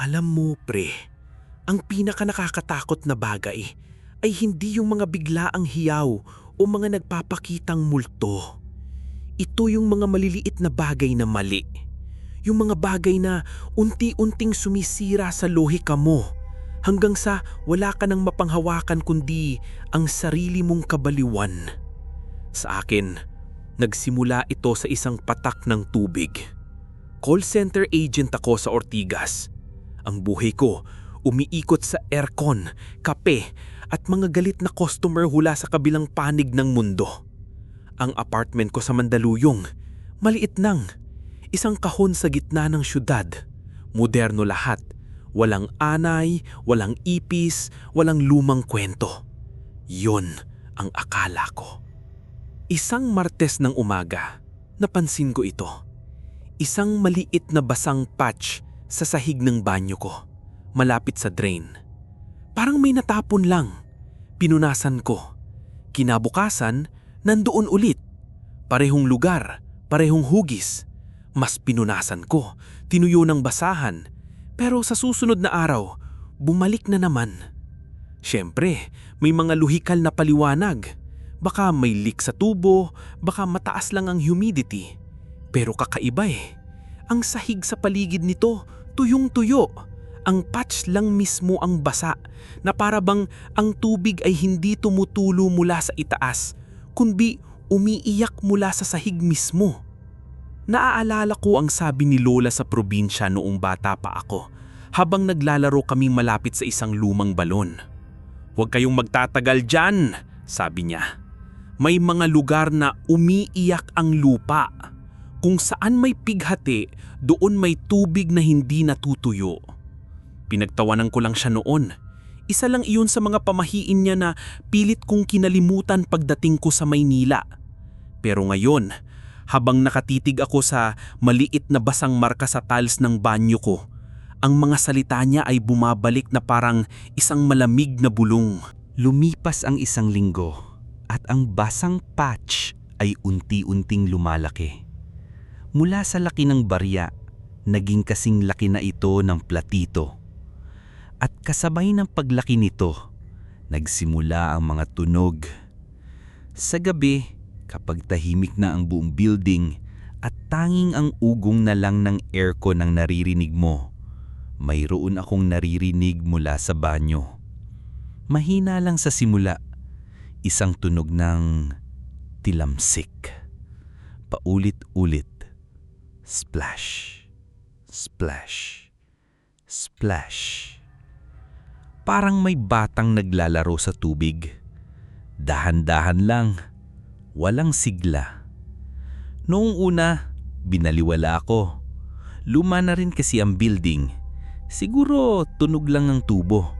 Alam mo, pre, ang pinaka nakakatakot na bagay ay hindi yung mga biglaang hiyaw o mga nagpapakitang multo. Ito yung mga maliliit na bagay na mali. Yung mga bagay na unti-unting sumisira sa lohika mo hanggang sa wala ka nang mapanghawakan kundi ang sarili mong kabaliwan. Sa akin, nagsimula ito sa isang patak ng tubig. Call center agent ako sa Ortigas. Ang buhay ko umiikot sa aircon, kape at mga galit na customer hula sa kabilang panig ng mundo. Ang apartment ko sa Mandaluyong, maliit nang, isang kahon sa gitna ng syudad. Moderno lahat, walang anay, walang ipis, walang lumang kwento. Yon ang akala ko. Isang Martes ng umaga, napansin ko ito. Isang maliit na basang patch sa sahig ng banyo ko, malapit sa drain. Parang may natapon lang. Pinunasan ko. Kinabukasan, nandoon ulit. Parehong lugar, parehong hugis. Mas pinunasan ko, tinuyo ng basahan. Pero sa susunod na araw, bumalik na naman. Siyempre, may mga luhikal na paliwanag. Baka may leak sa tubo, baka mataas lang ang humidity. Pero kakaiba eh. Ang sahig sa paligid nito, tuyong-tuyo. Ang patch lang mismo ang basa na para bang ang tubig ay hindi tumutulo mula sa itaas, kundi umiiyak mula sa sahig mismo. Naaalala ko ang sabi ni Lola sa probinsya noong bata pa ako habang naglalaro kami malapit sa isang lumang balon. Huwag kayong magtatagal dyan, sabi niya. May mga lugar na umiiyak ang lupa. Kung saan may pighati, doon may tubig na hindi natutuyo. Pinagtawanan ko lang siya noon. Isa lang iyon sa mga pamahiin niya na pilit kong kinalimutan pagdating ko sa Maynila. Pero ngayon, habang nakatitig ako sa maliit na basang marka sa tiles ng banyo ko, ang mga salita niya ay bumabalik na parang isang malamig na bulong. Lumipas ang isang linggo at ang basang patch ay unti-unting lumalaki. Mula sa laki ng barya, naging kasing laki na ito ng platito. At kasabay ng paglaki nito, nagsimula ang mga tunog. Sa gabi, kapag tahimik na ang buong building at tanging ang ugong na lang ng aircon ang naririnig mo, mayroon akong naririnig mula sa banyo. Mahina lang sa simula, isang tunog ng tilamsik. Paulit-ulit. Splash. Splash. Splash. Parang may batang naglalaro sa tubig. Dahan-dahan lang. Walang sigla. Noong una, binaliwala ako. Luma na rin kasi ang building. Siguro tunog lang ng tubo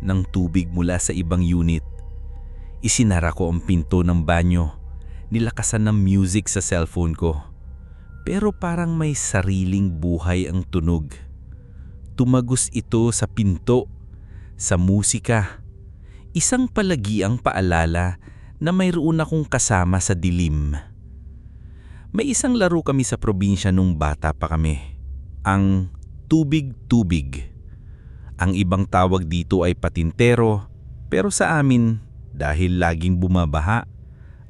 ng tubig mula sa ibang unit. Isinara ko ang pinto ng banyo. Nilakasan ng music sa cellphone ko. Pero parang may sariling buhay ang tunog. Tumagos ito sa pinto, sa musika. Isang palagiang paalala na mayroon akong kasama sa dilim. May isang laro kami sa probinsya nung bata pa kami. Ang tubig-tubig. Ang ibang tawag dito ay patintero, pero sa amin, dahil laging bumabaha,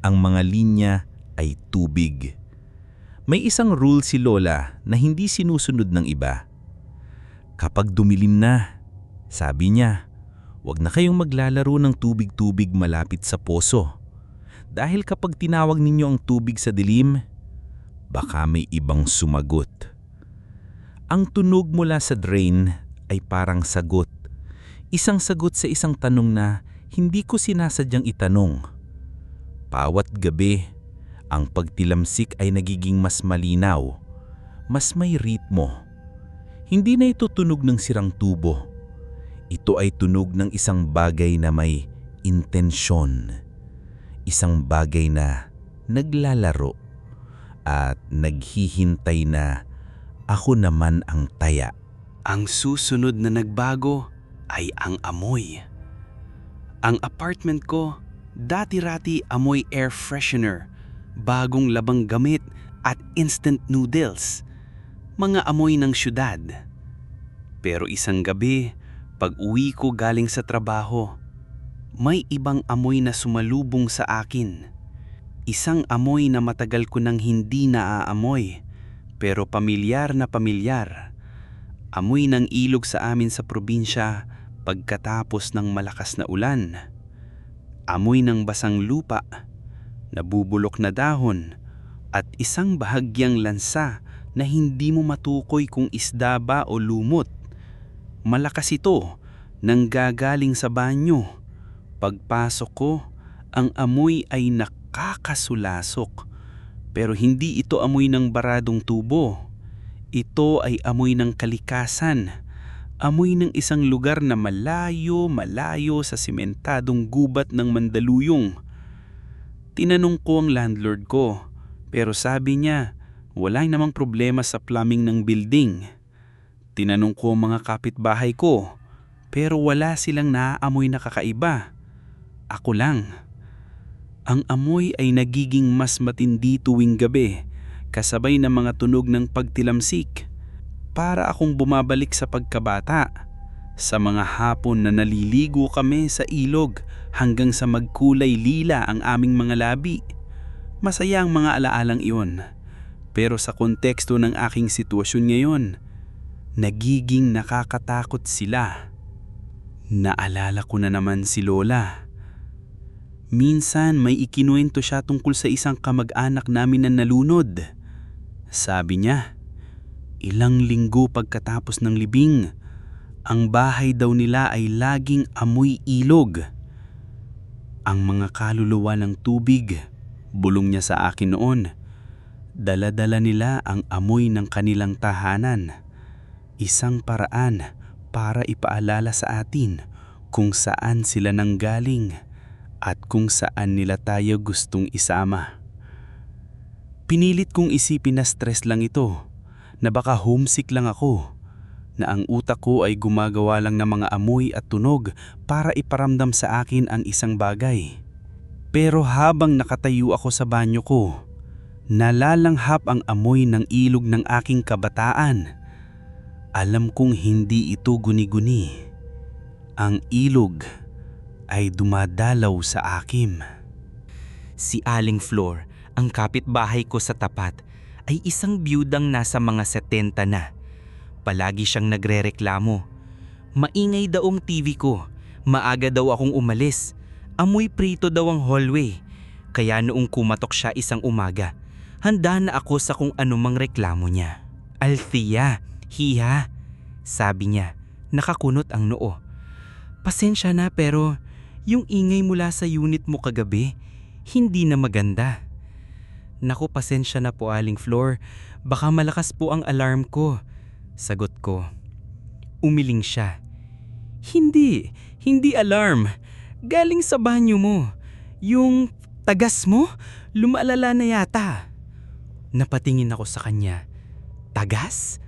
ang mga linya ay tubig. May isang rule si Lola na hindi sinusunod ng iba. Kapag dumilim na, sabi niya, huwag na kayong maglalaro ng tubig-tubig malapit sa poso. Dahil kapag tinawag ninyo ang tubig sa dilim, baka may ibang sumagot. Ang tunog mula sa drain ay parang sagot. Isang sagot sa isang tanong na hindi ko sinasadyang itanong. Bawat gabi, ang pagtilamsik ay nagiging mas malinaw, mas may ritmo. Hindi na ito tunog ng sirang tubo. Ito ay tunog ng isang bagay na may intensyon. Isang bagay na naglalaro at naghihintay na ako naman ang taya. Ang susunod na nagbago ay ang amoy. Ang apartment ko, dati-rati amoy air freshener, bagong labang gamit at instant noodles. Mga amoy ng syudad. Pero isang gabi, pag uwi ko galing sa trabaho, may ibang amoy na sumalubong sa akin. Isang amoy na matagal ko nang hindi naaamoy, pero pamilyar na pamilyar. Amoy ng ilog sa amin sa probinsya pagkatapos ng malakas na ulan. Amoy ng basang lupa, nabubulok na dahon, at isang bahagyang lansa na hindi mo matukoy kung isda ba o lumot. Malakas ito nang gagaling sa banyo. Pagpasok ko, ang amoy ay nakakasulasok. Pero hindi ito amoy ng baradong tubo. Ito ay amoy ng kalikasan. Amoy ng isang lugar na malayo, malayo sa simentadong gubat ng Mandaluyong. Tinanong ko ang landlord ko, pero sabi niya, wala namang problema sa plumbing ng building. Tinanong ko ang mga kapitbahay ko, pero wala silang naaamoy na kakaiba. Ako lang. Ang amoy ay nagiging mas matindi tuwing gabi, kasabay ng mga tunog ng pagtilamsik. Para akong bumabalik sa pagkabata. Sa mga hapon na naliligo kami sa ilog hanggang sa magkulay lila ang aming mga labi. Masaya ang mga alaalang iyon. Pero sa konteksto ng aking sitwasyon ngayon, nagiging nakakatakot sila. Naalala ko na naman si Lola. Minsan may ikinuwento siya tungkol sa isang kamag-anak namin na nalunod. Sabi niya, ilang linggo pagkatapos ng libing, ang bahay daw nila ay laging amoy ilog. Ang mga kaluluwa ng tubig, bulong niya sa akin noon, Dala-dala nila ang amoy ng kanilang tahanan. Isang paraan para ipaalala sa atin kung saan sila nanggaling at kung saan nila tayo gustong isama. Pinilit kong isipin na stress lang ito, na baka homesick lang ako, na ang utak ko ay gumagawa lang ng mga amoy at tunog para iparamdam sa akin ang isang bagay. Pero habang nakatayo ako sa banyo ko, Nalalanghap ang amoy ng ilog ng aking kabataan. Alam kong hindi ito guni-guni. Ang ilog ay dumadalaw sa akim. Si Aling Flor, ang kapitbahay ko sa tapat, ay isang biyudang nasa mga 70 na. Palagi siyang nagrereklamo. Maingay daw ang TV ko. Maaga daw akong umalis. Amoy prito daw ang hallway. Kaya noong kumatok siya isang umaga, handa na ako sa kung anumang reklamo niya. Althea, hiha, sabi niya, nakakunot ang noo. Pasensya na pero yung ingay mula sa unit mo kagabi, hindi na maganda. Naku, pasensya na po aling floor, baka malakas po ang alarm ko. Sagot ko. Umiling siya. Hindi, hindi alarm. Galing sa banyo mo. Yung tagas mo, lumalala na yata. Napatingin ako sa kanya. Tagas?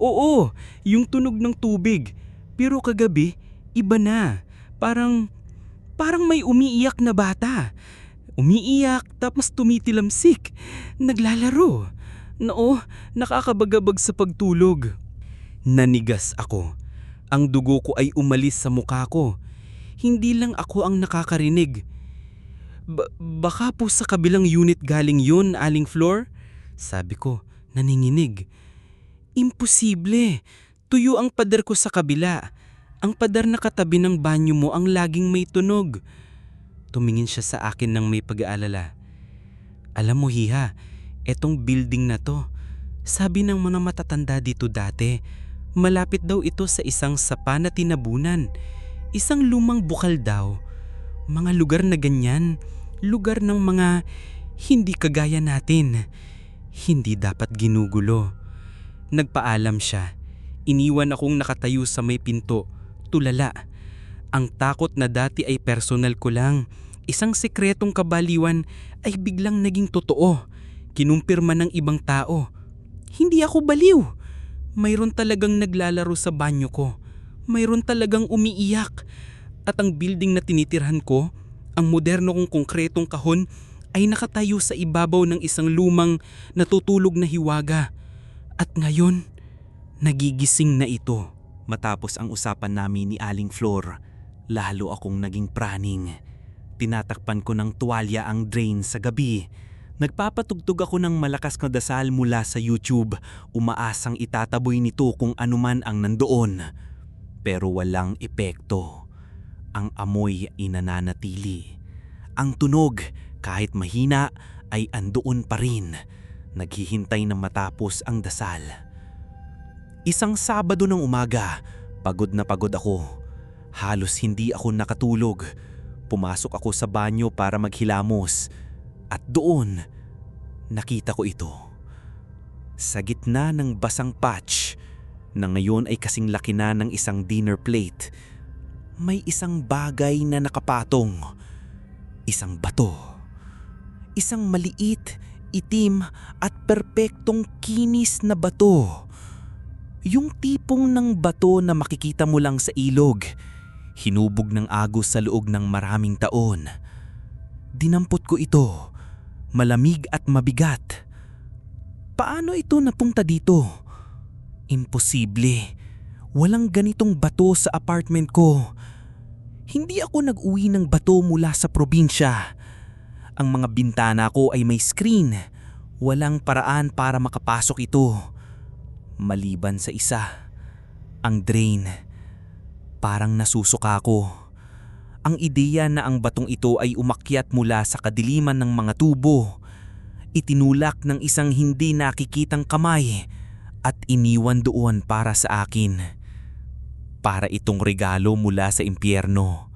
Oo, yung tunog ng tubig. Pero kagabi, iba na. Parang, parang may umiiyak na bata. Umiiyak tapos tumitilamsik. Naglalaro. Noo, nakakabagabag sa pagtulog. Nanigas ako. Ang dugo ko ay umalis sa mukha ko. Hindi lang ako ang nakakarinig. Ba- baka po sa kabilang unit galing yun, Aling Floor? Sabi ko, naninginig. Imposible. Tuyo ang pader ko sa kabila. Ang pader na katabi ng banyo mo ang laging may tunog. Tumingin siya sa akin ng may pag-aalala. Alam mo hiha, etong building na to, sabi ng mga matatanda dito dati, malapit daw ito sa isang sapa na tinabunan. Isang lumang bukal daw. Mga lugar na ganyan, lugar ng mga hindi kagaya natin. Hindi dapat ginugulo. Nagpaalam siya. Iniwan akong nakatayo sa may pinto, tulala. Ang takot na dati ay personal ko lang. Isang sekretong kabaliwan ay biglang naging totoo. Kinumpirma ng ibang tao. Hindi ako baliw. Mayroon talagang naglalaro sa banyo ko. Mayroon talagang umiiyak. At ang building na tinitirhan ko, ang moderno kong konkretong kahon ay nakatayo sa ibabaw ng isang lumang natutulog na hiwaga. At ngayon, nagigising na ito. Matapos ang usapan namin ni Aling Flor, lalo akong naging praning. Tinatakpan ko ng tuwalya ang drain sa gabi. Nagpapatugtog ako ng malakas na dasal mula sa YouTube, umaasang itataboy nito kung anuman ang nandoon. Pero walang epekto. Ang amoy ay nananatili. Ang tunog, kahit mahina, ay andoon pa rin. Naghihintay na matapos ang dasal. Isang Sabado ng umaga, pagod na pagod ako. Halos hindi ako nakatulog. Pumasok ako sa banyo para maghilamos. At doon, nakita ko ito. Sa gitna ng basang patch, na ngayon ay kasing laki na ng isang dinner plate, may isang bagay na nakapatong. Isang bato. Isang maliit, itim at perpektong kinis na bato. Yung tipong ng bato na makikita mo lang sa ilog. Hinubog ng agos sa loob ng maraming taon. Dinampot ko ito. Malamig at mabigat. Paano ito napunta dito? Imposible. Walang ganitong bato sa apartment ko. Hindi ako nag-uwi ng bato mula sa probinsya. Ang mga bintana ko ay may screen. Walang paraan para makapasok ito. Maliban sa isa, ang drain. Parang nasusuka ako. Ang ideya na ang batong ito ay umakyat mula sa kadiliman ng mga tubo. Itinulak ng isang hindi nakikitang kamay at iniwan doon para sa akin. Para itong regalo mula sa impyerno.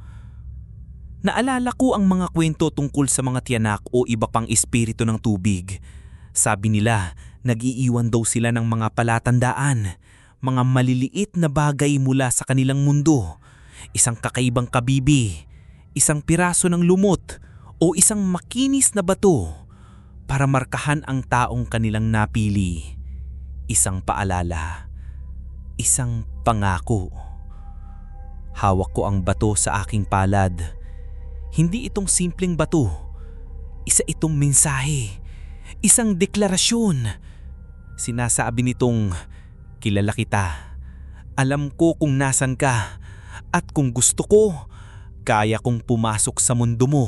Naalala ko ang mga kwento tungkol sa mga tiyanak o iba pang espiritu ng tubig. Sabi nila, nag-iiwan daw sila ng mga palatandaan, mga maliliit na bagay mula sa kanilang mundo. Isang kakaibang kabibi, isang piraso ng lumot, o isang makinis na bato para markahan ang taong kanilang napili. Isang paalala, isang pangako. Hawak ko ang bato sa aking palad. Hindi itong simpleng bato. Isa itong mensahe. Isang deklarasyon. Sinasabi nitong, kilala kita. Alam ko kung nasan ka. At kung gusto ko, kaya kong pumasok sa mundo mo.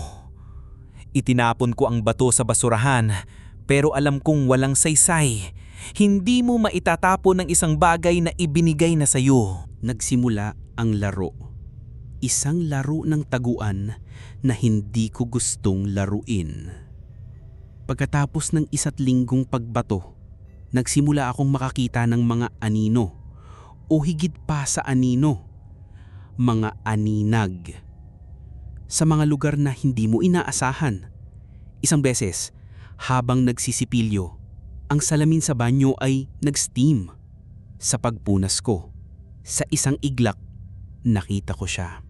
Itinapon ko ang bato sa basurahan, pero alam kong walang saysay. Hindi mo maitatapon ng isang bagay na ibinigay na sayo. Nagsimula ang laro. Isang laro ng taguan na hindi ko gustong laruin. Pagkatapos ng isa't linggong pagbato, nagsimula akong makakita ng mga anino o higit pa sa anino, mga aninag. Sa mga lugar na hindi mo inaasahan. Isang beses, habang nagsisipilyo, ang salamin sa banyo ay nag-steam. Sa pagpunas ko, sa isang iglak, nakita ko siya.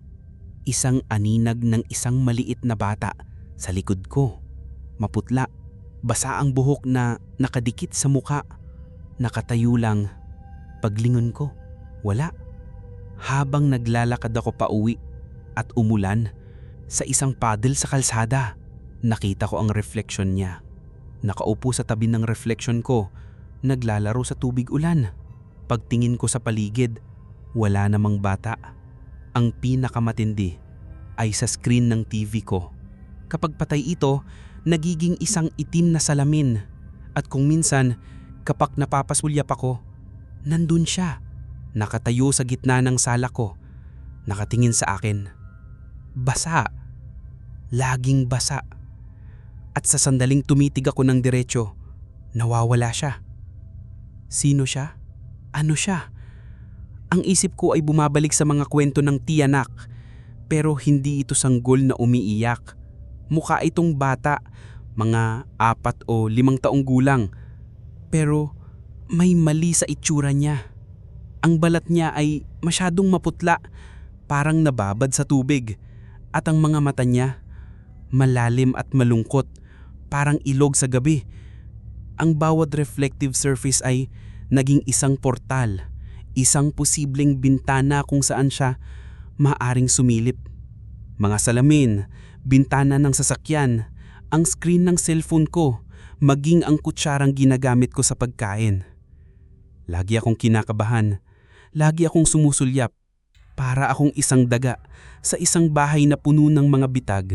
Isang aninag ng isang maliit na bata sa likod ko. Maputla, basa ang buhok na nakadikit sa muka. Nakatayo lang. Paglingon ko, wala. Habang naglalakad ako pa uwi at umulan, sa isang paddle sa kalsada, nakita ko ang refleksyon niya. Nakaupo sa tabi ng refleksyon ko, naglalaro sa tubig ulan. Pagtingin ko sa paligid, wala namang bata. Ang pinakamatindi ay sa screen ng TV ko. Kapag patay ito, nagiging isang itim na salamin. At kung minsan, kapag napapasulyap ako, nandun siya. Nakatayo sa gitna ng sala ko. Nakatingin sa akin. Basa. Laging basa. At sa sandaling tumitig ako ng diretsyo, nawawala siya. Sino siya? Ano siya? Ang isip ko ay bumabalik sa mga kwento ng tiyanak pero hindi ito sanggol na umiiyak. Mukha itong bata, mga apat o limang taong gulang. Pero may mali sa itsura niya. Ang balat niya ay masyadong maputla, parang nababad sa tubig. At ang mga mata niya, malalim at malungkot, parang ilog sa gabi. Ang bawat reflective surface ay naging isang portal, isang posibleng bintana kung saan siya maaring sumilip. Mga salamin, bintana ng sasakyan, ang screen ng cellphone ko, maging ang kutsarang ginagamit ko sa pagkain. Lagi akong kinakabahan. Lagi akong sumusulyap. Para akong isang daga sa isang bahay na puno ng mga bitag.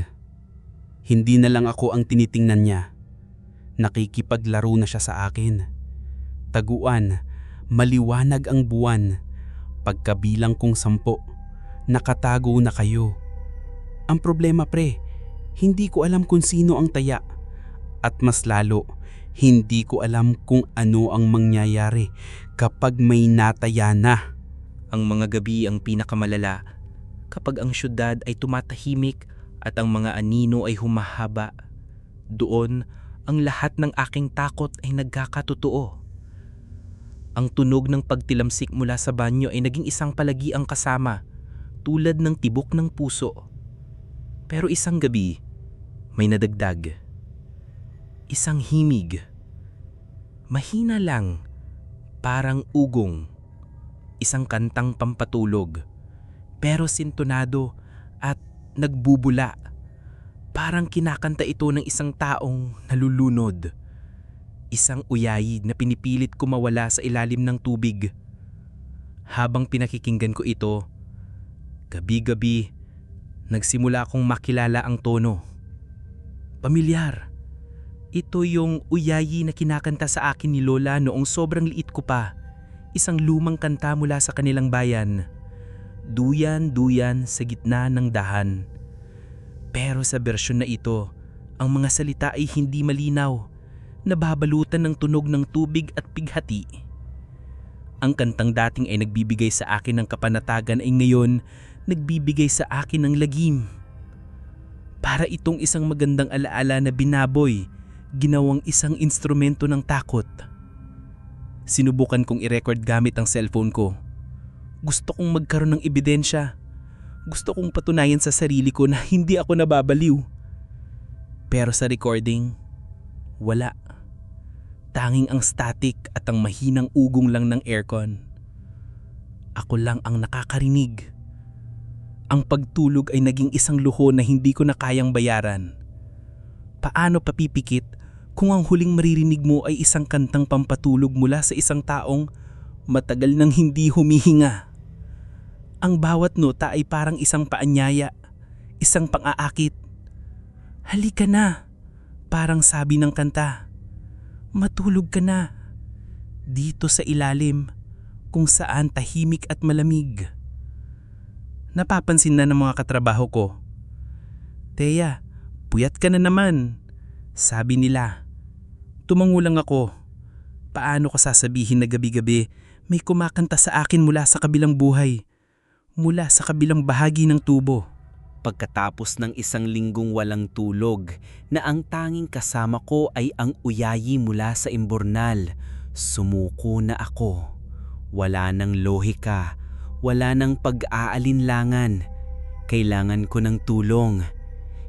Hindi na lang ako ang tinitingnan niya. Nakikipaglaro na siya sa akin. Taguan, maliwanag ang buwan. Pagkabilang kong sampo, nakatago na kayo. Ang problema pre, hindi ko alam kung sino ang taya. At mas lalo, hindi ko alam kung ano ang mangyayari kapag may nataya na. Ang mga gabi ang pinakamalala kapag ang syudad ay tumatahimik at ang mga anino ay humahaba. Doon, ang lahat ng aking takot ay nagkakatotoo. Ang tunog ng pagtilamsik mula sa banyo ay naging isang palagiang kasama, tulad ng tibok ng puso. Pero isang gabi, may nadagdag. Isang himig. Mahina lang, parang ugong isang kantang pampatulog, pero sintonado at nagbubula. Parang kinakanta ito ng isang taong nalulunod. Isang uyayi na pinipilit ko mawala sa ilalim ng tubig. Habang pinakikinggan ko ito, gabi-gabi, nagsimula akong makilala ang tono. Pamilyar. Ito yung uyayi na kinakanta sa akin ni Lola noong sobrang liit ko pa isang lumang kanta mula sa kanilang bayan. Duyan-duyan sa gitna ng dahan. Pero sa bersyon na ito, ang mga salita ay hindi malinaw, nababalutan ng tunog ng tubig at pighati. Ang kantang dating ay nagbibigay sa akin ng kapanatagan ay ngayon nagbibigay sa akin ng lagim. Para itong isang magandang alaala na binaboy, ginawang isang instrumento ng takot. Sinubukan kong i-record gamit ang cellphone ko. Gusto kong magkaroon ng ebidensya. Gusto kong patunayan sa sarili ko na hindi ako nababaliw. Pero sa recording, wala. Tanging ang static at ang mahinang ugong lang ng aircon. Ako lang ang nakakarinig. Ang pagtulog ay naging isang luho na hindi ko na kayang bayaran. Paano papipikit kung ang huling maririnig mo ay isang kantang pampatulog mula sa isang taong matagal nang hindi humihinga. Ang bawat nota ay parang isang paanyaya, isang pang-aakit. Halika na, parang sabi ng kanta. Matulog ka na. Dito sa ilalim, kung saan tahimik at malamig. Napapansin na ng mga katrabaho ko. Teya, puyat ka na naman. Sabi nila. Tumango lang ako. Paano ko sasabihin na gabi-gabi may kumakanta sa akin mula sa kabilang buhay, mula sa kabilang bahagi ng tubo. Pagkatapos ng isang linggong walang tulog na ang tanging kasama ko ay ang uyayi mula sa imbornal, sumuko na ako. Wala ng lohika, wala ng pag-aalinlangan. Kailangan ko ng tulong.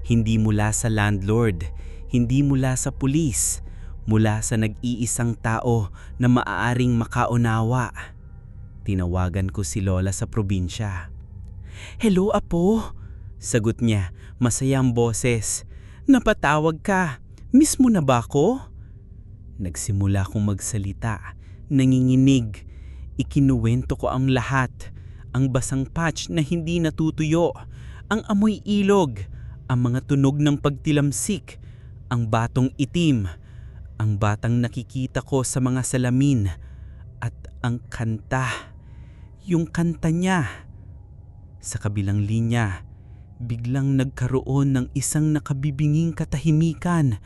Hindi mula sa landlord, hindi mula sa pulis, mula sa nag-iisang tao na maaaring makaunawa. Tinawagan ko si Lola sa probinsya. Hello, Apo. Sagot niya, masaya ang boses. Napatawag ka. Miss mo na ba ako? Nagsimula akong magsalita, nanginginig. Ikinuwento ko ang lahat. Ang basang patch na hindi natutuyo. Ang amoy ilog. Ang mga tunog ng pagtilamsik. Ang batong itim. Ang batang nakikita ko sa mga salamin. At ang kanta. Yung kanta niya. Sa kabilang linya, biglang nagkaroon ng isang nakabibinging katahimikan.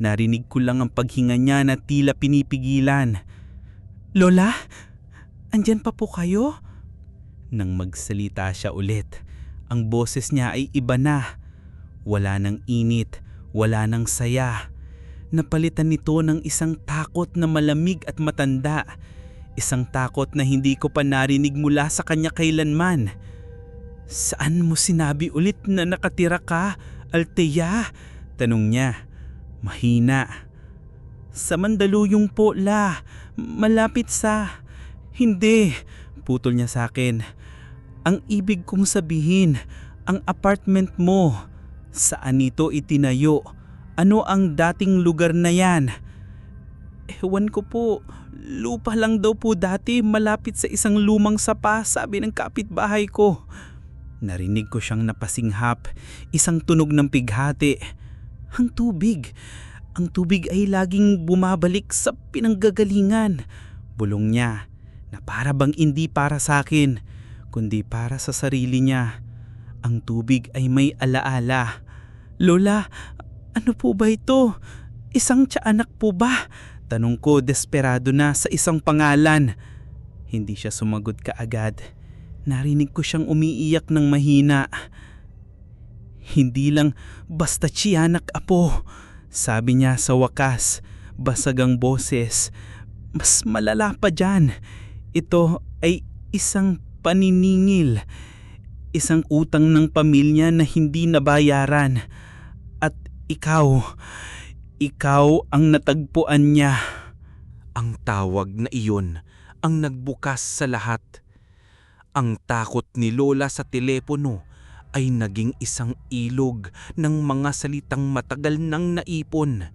Narinig ko lang ang paghinga niya na tila pinipigilan. Lola, andyan pa po kayo? Nang magsalita siya ulit, ang boses niya ay iba na. Wala ng init, wala ng saya. Napalitan nito ng isang takot na malamig at matanda. Isang takot na hindi ko pa narinig mula sa kanya kailanman. Saan mo sinabi ulit na nakatira ka, Altea? Tanong niya. Mahina. Sa Mandaluyong po, la. Malapit sa... Hindi. Putol niya sa akin. Ang ibig kong sabihin, ang apartment mo. Saan ito itinayo? Ano ang dating lugar na yan? Ewan ko po, lupa lang daw po dati malapit sa isang lumang sapa sabi ng kapitbahay ko. Narinig ko siyang napasinghap, isang tunog ng pighati. Ang tubig, ang tubig ay laging bumabalik sa pinanggagalingan. Bulong niya na para bang hindi para sa akin, kundi para sa sarili niya. Ang tubig ay may alaala. Lola, ano po ba ito? Isang tiyanak po ba? Tanong ko desperado na sa isang pangalan. Hindi siya sumagot kaagad. Narinig ko siyang umiiyak ng mahina. Hindi lang basta tiyanak apo. Sabi niya sa wakas, basagang boses. Mas malala pa dyan. Ito ay isang paniningil. Isang utang ng pamilya na hindi nabayaran. Ikaw, ikaw ang natagpuan niya. Ang tawag na iyon ang nagbukas sa lahat. Ang takot ni Lola sa telepono ay naging isang ilog ng mga salitang matagal nang naipon.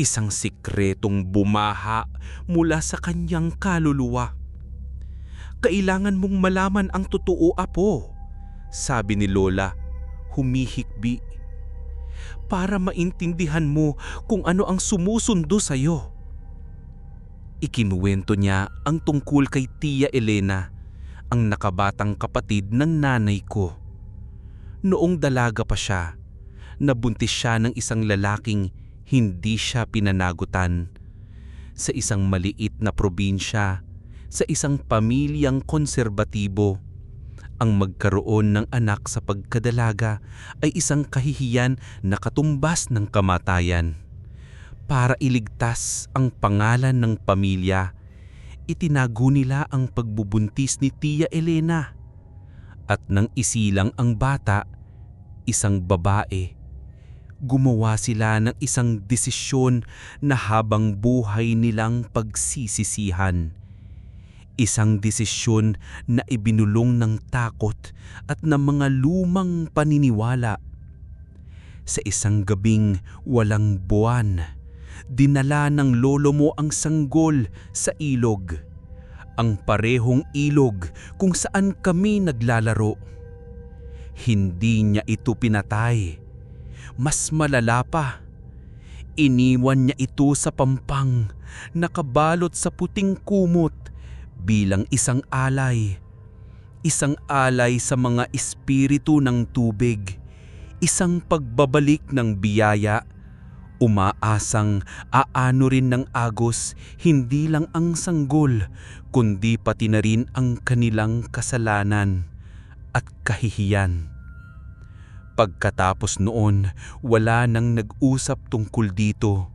Isang sikretong bumaha mula sa kanyang kaluluwa. Kailangan mong malaman ang totoo, Apo, sabi ni Lola, humihikbi. Para maintindihan mo kung ano ang sumusundo sa'yo. Ikinuwento niya ang tungkol kay Tia Elena, ang nakabatang kapatid ng nanay ko. Noong dalaga pa siya, nabuntis siya ng isang lalaking hindi siya pinanagutan. Sa isang maliit na probinsya, sa isang pamilyang konserbatibo, ang magkaroon ng anak sa pagkadalaga ay isang kahihiyan na katumbas ng kamatayan. Para iligtas ang pangalan ng pamilya, itinago nila ang pagbubuntis ni Tia Elena. At nang isilang ang bata, isang babae, gumawa sila ng isang desisyon na habang buhay nilang pagsisisihan. Isang desisyon na ibinulong ng takot at ng mga lumang paniniwala. Sa isang gabing walang buwan, dinala ng lolo mo ang sanggol sa ilog. Ang parehong ilog kung saan kami naglalaro. Hindi niya ito pinatay. Mas malala pa. Iniwan niya ito sa pampang, nakabalot sa puting kumot bilang isang alay. Isang alay sa mga espiritu ng tubig. Isang pagbabalik ng biyaya Umaasang aano rin ng agos hindi lang ang sanggol, kundi pati na rin ang kanilang kasalanan at kahihiyan. Pagkatapos noon, wala nang nag-usap tungkol dito.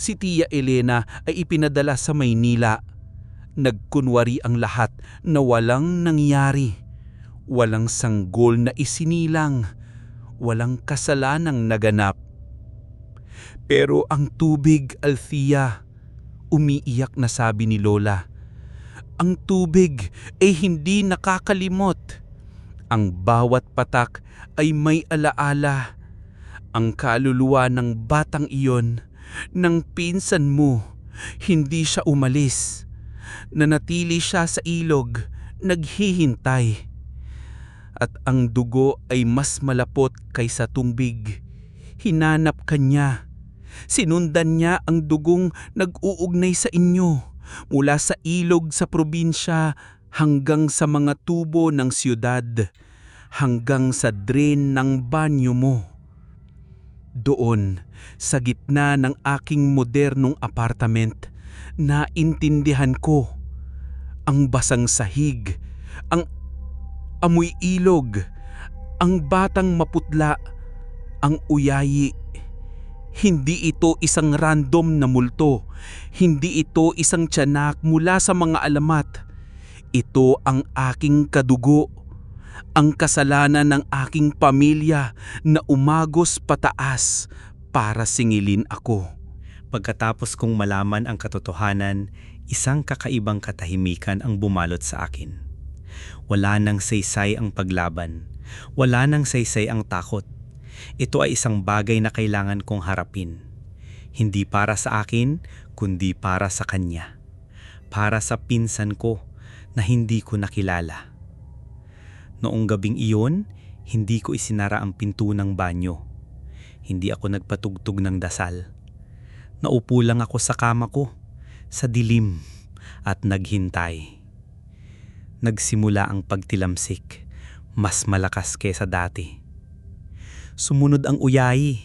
Si Tia Elena ay ipinadala sa Maynila. Nagkunwari ang lahat na walang nangyari. Walang sanggol na isinilang. Walang kasalanang naganap. Pero ang tubig, Althea, umiiyak na sabi ni Lola. Ang tubig ay hindi nakakalimot. Ang bawat patak ay may alaala. Ang kaluluwa ng batang iyon, ng pinsan mo, hindi siya umalis. Nanatili siya sa ilog, naghihintay. At ang dugo ay mas malapot kaysa tumbig. Hinanap kanya. Sinundan niya ang dugong nag-uugnay sa inyo mula sa ilog sa probinsya hanggang sa mga tubo ng siyudad, hanggang sa drain ng banyo mo. Doon, sa gitna ng aking modernong apartament, naintindihan ko ang basang sahig, ang amoy ilog, ang batang maputla, ang uyayi, hindi ito isang random na multo. Hindi ito isang tiyanak mula sa mga alamat. Ito ang aking kadugo. Ang kasalanan ng aking pamilya na umagos pataas para singilin ako. Pagkatapos kong malaman ang katotohanan, isang kakaibang katahimikan ang bumalot sa akin. Wala nang saysay ang paglaban. Wala nang saysay ang takot. Ito ay isang bagay na kailangan kong harapin. Hindi para sa akin, kundi para sa kanya. Para sa pinsan ko na hindi ko nakilala. Noong gabing iyon, hindi ko isinara ang pinto ng banyo. Hindi ako nagpatugtog ng dasal. Naupo lang ako sa kama ko, sa dilim, at naghintay. Nagsimula ang pagtilamsik, mas malakas kesa dati. Sumunod ang uyayi,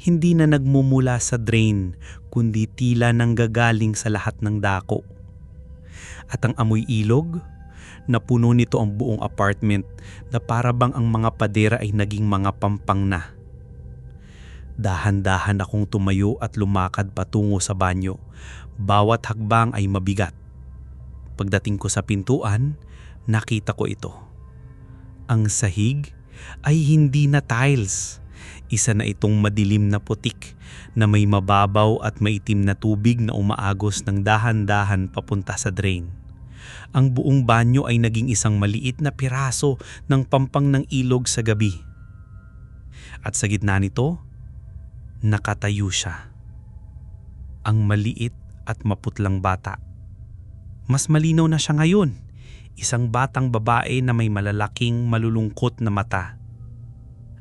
hindi na nagmumula sa drain, kundi tila nanggagaling sa lahat ng dako. At ang amoy ilog, napuno nito ang buong apartment na para bang ang mga padera ay naging mga pampang na. Dahan-dahan akong tumayo at lumakad patungo sa banyo. Bawat hakbang ay mabigat. Pagdating ko sa pintuan, nakita ko ito. Ang sahig ay hindi na tiles. Isa na itong madilim na putik na may mababaw at maitim na tubig na umaagos ng dahan-dahan papunta sa drain. Ang buong banyo ay naging isang maliit na piraso ng pampang ng ilog sa gabi. At sa gitna nito, nakatayo siya. Ang maliit at maputlang bata. Mas malinaw na siya ngayon. Isang batang babae na may malalaking malulungkot na mata.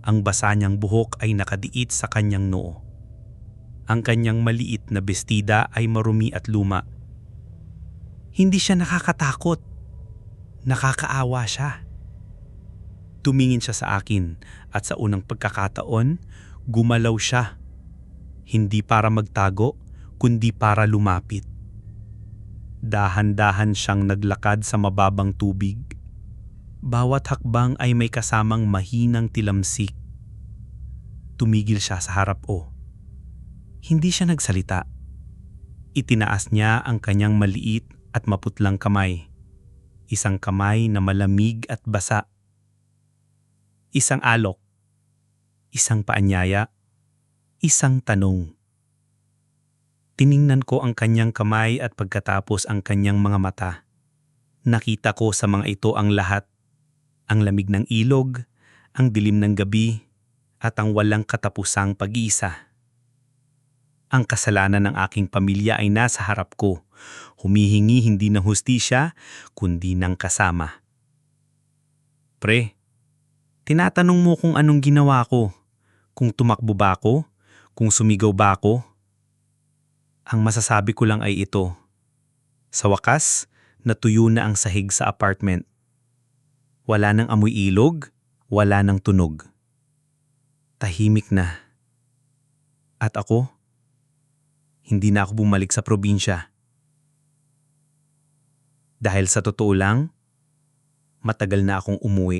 Ang basa niyang buhok ay nakadiit sa kanyang noo. Ang kanyang maliit na bestida ay marumi at luma. Hindi siya nakakatakot. Nakakaawa siya. Tumingin siya sa akin at sa unang pagkakataon, gumalaw siya. Hindi para magtago, kundi para lumapit. Dahan-dahan siyang naglakad sa mababang tubig. Bawat hakbang ay may kasamang mahinang tilamsik. Tumigil siya sa harap o. Hindi siya nagsalita. Itinaas niya ang kanyang maliit at maputlang kamay. Isang kamay na malamig at basa. Isang alok. Isang paanyaya. Isang tanong. Tiningnan ko ang kanyang kamay at pagkatapos ang kanyang mga mata. Nakita ko sa mga ito ang lahat. Ang lamig ng ilog, ang dilim ng gabi, at ang walang katapusang pag-iisa. Ang kasalanan ng aking pamilya ay nasa harap ko. Humihingi hindi ng hustisya, kundi ng kasama. Pre, tinatanong mo kung anong ginawa ko. Kung tumakbo ba ako? Kung sumigaw ba ako? Ang masasabi ko lang ay ito. Sa wakas, natuyo na ang sahig sa apartment. Wala nang amoy ilog, wala nang tunog. Tahimik na. At ako, hindi na ako bumalik sa probinsya. Dahil sa totoo lang, matagal na akong umuwi.